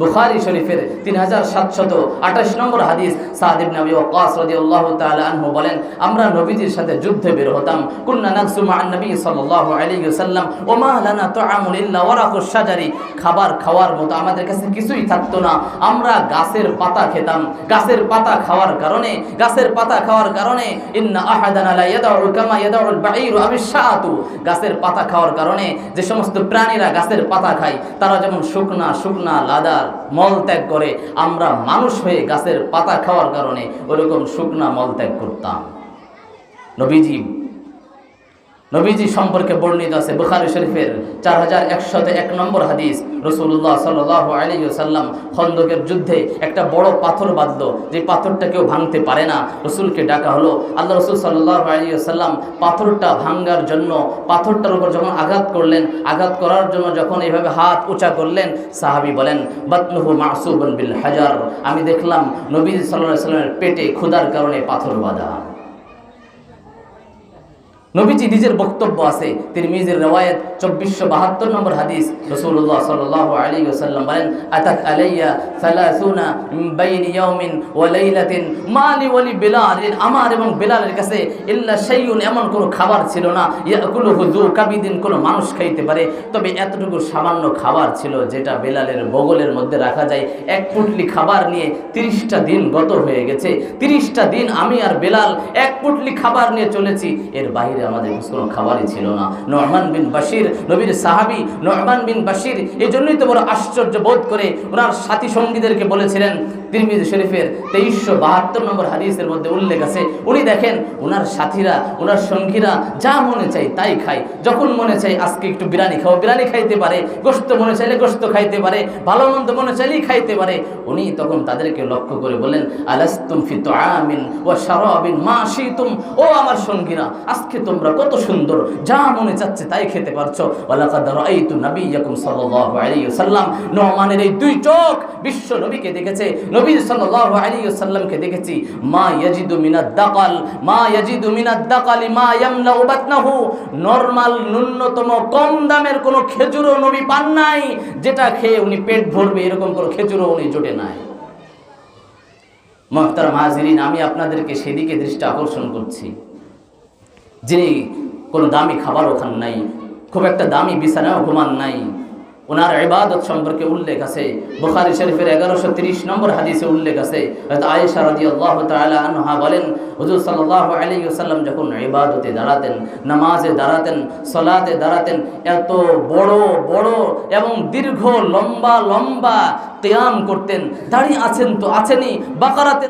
বুখারী শরীফের তিন হাজার সাতশত আঠাশ নম্বর হাদিস সাদিব নবী ওয়াক্কাস রাদিয়াল্লাহু তাআলা আনহু বলেন, আমরা নবীজির সাথে যুদ্ধে বের হতাম। কুন্না নবী সাল্লাল্লাহু আলাইহি ওয়াসাল্লাম ওমা ইল্লা ওয়ারাকুশ খাবার খাওয়ার মতো আমাদের কাছে কিছুই থাকতো না। আমরা গাছের পাতা খেতাম। গাছের পাতা খাওয়ার কারণে, গাছের পাতা খাওয়ার কারণে, ইন্না আহাদানা লা ইয়াদাউ কামা ইয়াদাউল বাঈরু আবিশ শাআতু। গাছের পাতা খাওয়ার কারণে যে সমস্ত প্রাণীরা গাছের পাতা খায়, তারা যেমন শুকনা শুকনা, লাদার মল ত্যাগ করে আমরা মানুষ হয়ে গাছের পাতা খাওয়ার কারণে ওরকম শুকনা মল ত্যাগ করতাম। নবীজি নবীজি সম্পর্কে বর্ণিত আছে বুখারী শরীফের চার হাজার একশত এক নম্বর হাদিস। রসুল্লাহ সাল্লাহ আলী সাল্লাম খন্দকের যুদ্ধে একটা বড় পাথর বাঁধলো, যে পাথরটা কেউ ভাঙতে পারে না। রসুলকে ডাকা হলো। আল্লাহ রসুল সাল্লাহ আলী সাল্লাম পাথরটা ভাঙ্গার জন্য পাথরটার উপর যখন আঘাত করলেন, আঘাত করার জন্য যখন এইভাবে হাত উঁচা করলেন, সাহাবি বলেন বাতনুহু মাসুবন বিল হাজার। আমি দেখলাম নবী সাল্লাহ সাল্লামের পেটে ক্ষুধার কারণে পাথর বাঁধা। নবীজি নিজের বক্তব্য আছে তিনি মিজের রেওয়ায়ত চব্বিশশো বাহাত্তর নম্বর হাদিস সাল্লাহ আলাইয়া মালি আমার এবং বিলালের কাছে এমন কোনো খাবার ছিল না। কোনো মানুষ খাইতে পারে। তবে এতটুকু সামান্য খাবার ছিল যেটা বেলালের বগলের মধ্যে রাখা যায়। এক পুটলি খাবার নিয়ে তিরিশটা দিন গত হয়ে গেছে। তিরিশটা দিন আমি আর বেলাল এক পুটলি খাবার নিয়ে চলেছি। এর বাইরে আমাদের কোনো খাবারই ছিল না। নরমান বিন বাশির নবীর সাহাবি নহমান বিন বাসির এই জন্যই তো বড় আশ্চর্য বোধ করে ওনার সাথী সঙ্গীদেরকে বলেছিলেন তিরমিজ শরীফের তেইশশো বাহাত্তর নম্বর হাদিসের মধ্যে উল্লেখ আছে। উনি দেখেন ওনার সাথীরা ওনার সঙ্গীরা যা মনে চাই তাই খায়। যখন মনে চাই আজকে একটু বিরিয়ানি খাও, বিরিয়ানি খাইতে পারে গোস্ত মনে চাইলে গোস্ত খাইতে পারে ভালো মন্দ মনে চাইলেই খাইতে পারে। উনি তখন তাদেরকে লক্ষ্য করে বলেন আলাস্তুম ফি তুআমিন ওয়া শারাবিন মা শিতুম? ও আমার সঙ্গীরা, আজকে তোমরা কত সুন্দর, যা মনে চাচ্ছে তাই খেতে পারছ। ওয়ালাকাদ রাআইতু নোমানের এই দুই চোখ বিশ্ব নবীকে দেখেছে। নবী সাল্লাল্লাহু আলাইহি ওয়াসাল্লামকে দেখেছি, মা ইয়াজিদু মিনাদ দাকাল, মা ইয়াজিদু মিনাদ দাকালি মা ইয়ামলাউ বাতনাহু। নরমাল, ন্যূনতম, কম দামের কোনো খেজুরও নবী পান নাই, যেটা খেয়ে উনি পেট ভরবে, এরকম কোনো খেজুরও উনি জোটে নাই। মহতার মাহাজিরিন আমি আপনাদেরকে সেদিকে দৃষ্টি আকর্ষণ করছি। যিনি কোনো দামি খাবারও খান নাই, খুব একটা দামি বিছানাও ঘুমান নাই ওনার ইবাদত সম্পর্কে উল্লেখ আছে। বুখারী শরীফের এগারোশো তিরিশ নম্বর হাদিসে উল্লেখ আছে। আয়েশা রাজি আল্লাহ তালা আনহা বলেন, হুজুর সাল্লাহ আলী সাল্লাম যখন ইবাদতে দাঁড়াতেন, নামাজে দাঁড়াতেন, সলাতে দাঁড়াতেন, এত বড় বড় এবং দীর্ঘ, লম্বা লম্বা কেয়াম করতেন, দাঁড়িয়ে আছেন তো আছেনই, বাকারাতে